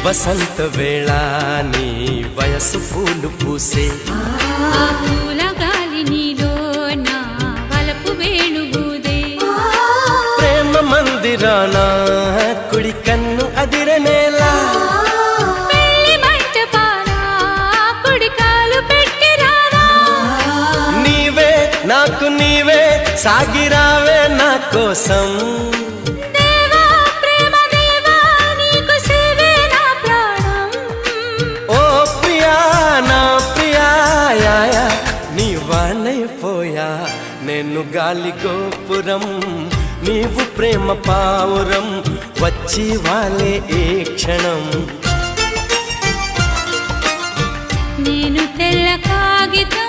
వసంత వేళ నీ వయసు పూలు పూసే. పూల గాలి నీలో నా వలపు వేణుగూదే. ప్రేమ మందిరాన కుడి కన్ను అదిరనేలా నీవే నాకు నీవే సాగిరావే నా కోసం. నీవానైపోయా. నేను గాలి గోపురం నీవు ప్రేమ పావురం వచ్చి వాలే ఏ క్షణం. నేను తెల్ల కాగితం